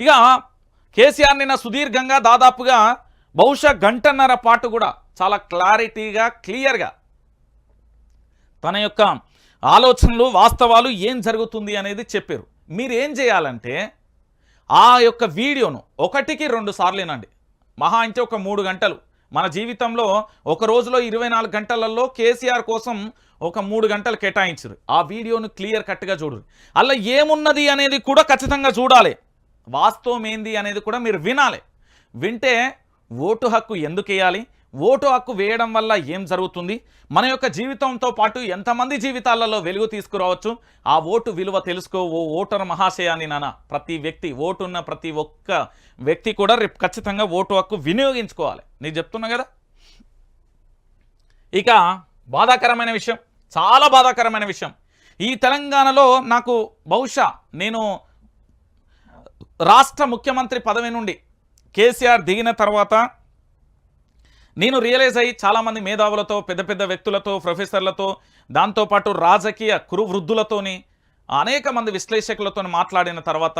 ఇక కేసీఆర్ నిన్న సుదీర్ఘంగా దాదాపుగా బహుశా గంటన్నర పాటు కూడా చాలా క్లారిటీగా క్లియర్గా తన యొక్క ఆలోచనలు వాస్తవాలు ఏం జరుగుతుంది అనేది చెప్పారు. మీరు ఏం చేయాలంటే ఆ యొక్క వీడియోను ఒకటికి రెండు సార్లు వినండి మహా అంటే ఒక మూడు గంటలు. మన జీవితంలో ఒక రోజులో ఇరవై నాలుగు గంటలలో కేసీఆర్ కోసం ఒక మూడు గంటలు కేటాయించరు. ఆ వీడియోను క్లియర్ కట్గా చూడరు. అలా ఏమున్నది అనేది కూడా ఖచ్చితంగా చూడాలి. వాస్తవం ఏంది అనేది కూడా మీరు వినాలి. వింటే ఓటు హక్కు ఎందుకు వేయాలి ఓటు హక్కు వేయడం వల్ల ఏం జరుగుతుంది? మన యొక్క జీవితంతో పాటు ఎంతమంది జీవితాలలో వెలుగు తీసుకురావచ్చు? ఆ ఓటు విలువ తెలుసుకో ఓ ఓటర్ మహాశయాన్ని నాన్న. ప్రతి వ్యక్తి ఓటు ఉన్న ప్రతి ఒక్క వ్యక్తి కూడా రేపు ఖచ్చితంగా ఓటు హక్కు వినియోగించుకోవాలి. నేను చెప్తున్నా కదా? ఇక బాధాకరమైన విషయం చాలా బాధాకరమైన విషయం. ఈ తెలంగాణలో నాకు బహుశా నేను రాష్ట్ర ముఖ్యమంత్రి పదవి నుండి కేసీఆర్ దిగిన తర్వాత నేను రియలైజ్ అయ్యి చాలామంది మేధావులతో పెద్ద పెద్ద వ్యక్తులతో ప్రొఫెసర్లతో దాంతోపాటు రాజకీయ కురువృద్ధులతోని అనేక మంది విశ్లేషకులతో మాట్లాడిన తర్వాత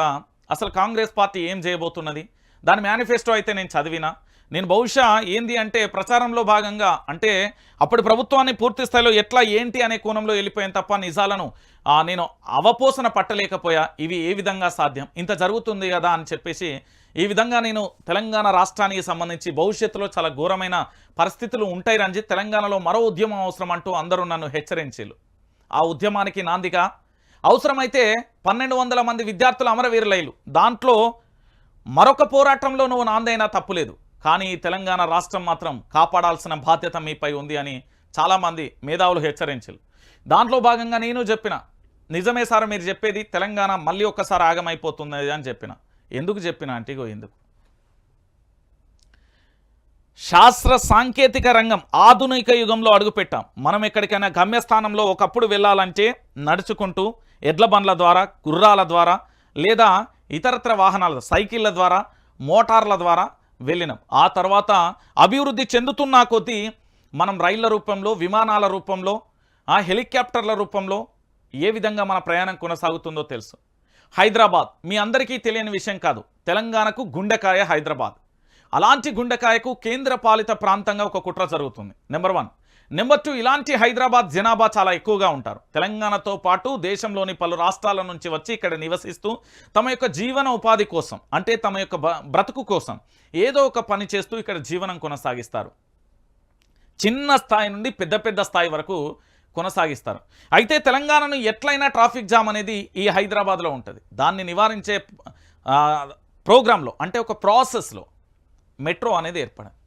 అసలు కాంగ్రెస్ పార్టీ ఏం చేయబోతున్నది? దాని మేనిఫెస్టో అయితే నేను చదివినా. నేను బహుశా ఏంది అంటే ప్రచారంలో భాగంగా అంటే అప్పటి ప్రభుత్వాన్ని పూర్తి స్థాయిలో ఎట్లా ఏంటి అనే కోణంలో వెళ్ళిపోయాను తప్ప నిజాలను నేను అవపోసన పట్టలేకపోయా. ఇవి ఏ విధంగా సాధ్యం? ఇంత జరుగుతుంది కదా అని చెప్పేసి ఈ విధంగా నేను తెలంగాణ రాష్ట్రానికి సంబంధించి భవిష్యత్తులో చాలా ఘోరమైన పరిస్థితులు ఉంటాయి రంజిత్. తెలంగాణలో మరో ఉద్యమం అవసరం అంటూ అందరూ నన్ను హెచ్చరించారు. ఆ ఉద్యమానికి నాందిగా అవసరమైతే పన్నెండు వందల మంది విద్యార్థులు అమరవీరులైలు. దాంట్లో మరొక పోరాటంలో నువ్వు నాందైనా తప్పులేదు. కానీ తెలంగాణ రాష్ట్రం మాత్రం కాపాడాల్సిన బాధ్యత మీపై ఉంది అని చాలామంది మేధావులు హెచ్చరించారు. దాంట్లో భాగంగా నేను చెప్పిన నిజమే సార్ మీరు చెప్పేది తెలంగాణ మళ్ళీ ఒక్కసారి ఆగమైపోతుంది అని చెప్పిన. ఎందుకు చెప్పిన అంటే ఎందుకు? శాస్త్ర సాంకేతిక రంగం ఆధునిక యుగంలో అడుగుపెట్టాం. మనం ఎక్కడికైనా గమ్యస్థానంలో ఒకప్పుడు వెళ్ళాలంటే నడుచుకుంటూ ఎడ్ల బండ్ల ద్వారా గుర్రాల ద్వారా లేదా ఇతరత్ర వాహనాల సైకిళ్ళ ద్వారా మోటార్ల ద్వారా వెళ్ళినాం. ఆ తర్వాత అభివృద్ధి చెందుతున్న కొద్దీ మనం రైళ్ళ రూపంలో విమానాల రూపంలో ఆ హెలికాప్టర్ల రూపంలో ఏ విధంగా మన ప్రయాణం కొనసాగుతుందో తెలుసు. హైదరాబాద్ మీ అందరికీ తెలియని విషయం కాదు. తెలంగాణకు గుండెకాయ హైదరాబాద్. అలాంటి గుండెకాయకు కేంద్ర పాలిత ప్రాంతంగా ఒక కుట్ర జరుగుతుంది. Number one. నెంబర్ టూ ఇలాంటి హైదరాబాద్ జనాభా చాలా ఎక్కువగా ఉంటారు. తెలంగాణతో పాటు దేశంలోని పలు రాష్ట్రాల నుంచి వచ్చి ఇక్కడ నివసిస్తూ తమ యొక్క జీవన ఉపాధి కోసం అంటే తమ యొక్క బ్రతుకు కోసం ఏదో ఒక పని చేస్తూ ఇక్కడ జీవనం కొనసాగిస్తారు. చిన్న స్థాయి నుండి పెద్ద పెద్ద స్థాయి వరకు కొనసాగిస్తారు. అయితే తెలంగాణను ఎట్లయినా ట్రాఫిక్ జామ్ అనేది ఈ హైదరాబాద్లో ఉంటుంది. దాన్ని నివారించే ప్రోగ్రాంలో అంటే ఒక ప్రాసెస్లో మెట్రో అనేది ఏర్పడింది